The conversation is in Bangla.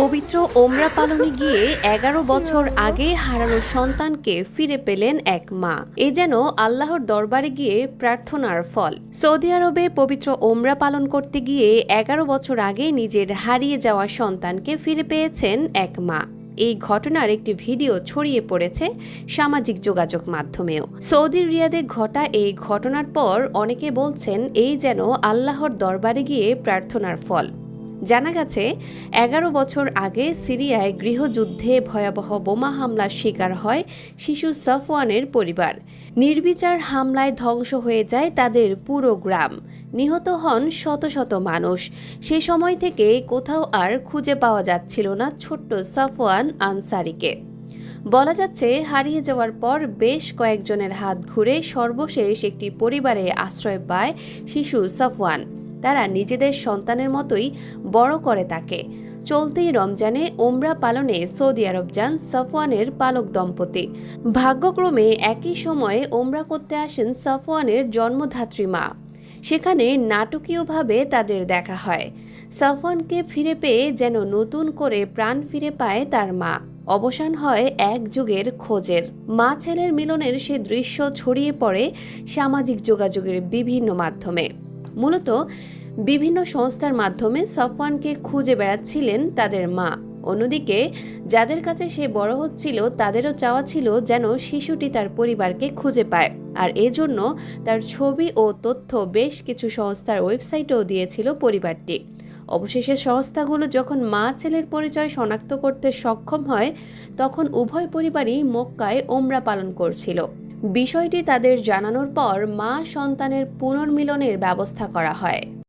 পবিত্র ওমরা পালনে গিয়ে এগারো বছর আগে হারানো সন্তানকে ফিরে পেলেন এক মা। এ যেন আল্লাহর দরবারে গিয়ে প্রার্থনার ফল। সৌদি আরবে পবিত্র ওমরা পালন করতে গিয়ে এগারো বছর আগে নিজের হারিয়ে যাওয়া সন্তানকে ফিরে পেয়েছেন এক মা। এই ঘটনার একটি ভিডিও ছড়িয়ে পড়েছে সামাজিক যোগাযোগ মাধ্যমেও। সৌদির রিয়াদে ঘটা এই ঘটনার পর অনেকে বলছেন, এই যেন আল্লাহর দরবারে গিয়ে প্রার্থনার ফল। জানা গেছে, এগারো বছর আগে সিরিয়ায় গৃহযুদ্ধে ভয়াবহ বোমা হামলার শিকার হয় শিশু সফওয়ানের পরিবার। নির্বিচার হামলায় ধ্বংস হয়ে যায় তাদের পুরো গ্রাম। নিহত হন শত শত মানুষ। সে সময় থেকে কোথাও আর খুঁজে পাওয়া যাচ্ছিল না ছোট্ট সফওয়ান আনসারিকে। বলা যাচ্ছে, হারিয়ে যাওয়ার পর বেশ কয়েকজনের হাত ঘুরে সর্বশেষ একটি পরিবারে আশ্রয় পায় শিশু সফওয়ান। তারা নিজেদের সন্তানের মতোই বড় করে তাকে। চলতি রমজানে ওমরা পালনে সৌদি আরব যান সাফওয়ানের পালক দম্পতি। ভাগ্যক্রমে একই সময়ে ওমরা করতে আসেন সাফওয়ানের জন্মধাত্রী মা। সেখানে নাটকীয়ভাবে তাদের দেখা হয়। সাফওয়ানকে ফিরে পেয়ে যেন নতুন করে প্রাণ ফিরে পায় তার মা। অবসান হয় এক যুগের খোঁজের। মা ছেলের মিলনের সে দৃশ্য ছড়িয়ে পড়ে সামাজিক যোগাযোগের বিভিন্ন মাধ্যমে। মূলত বিভিন্ন সংস্থার মাধ্যমে সফওয়ানকে খুঁজে বেড়াচ্ছিলেন তাদের মা। অন্যদিকে, যাদের কাছে সে বড় হচ্ছিল, তাদেরও চাওয়া ছিল যেন শিশুটি তার পরিবারকে খুঁজে পায়। আর এজন্য তার ছবি ও তথ্য বেশ কিছু সংস্থার ওয়েবসাইটেও দিয়েছিল পরিবারটি। অবশেষে সংস্থাগুলো যখন মা ছেলের পরিচয় শনাক্ত করতে সক্ষম হয়, তখন উভয় পরিবারই মক্কায় ওমরা পালন করছিল। বিষয়টি তাদের জানানোর পর মা সন্তানের পুনর্মিলনের ব্যবস্থা করা হয়।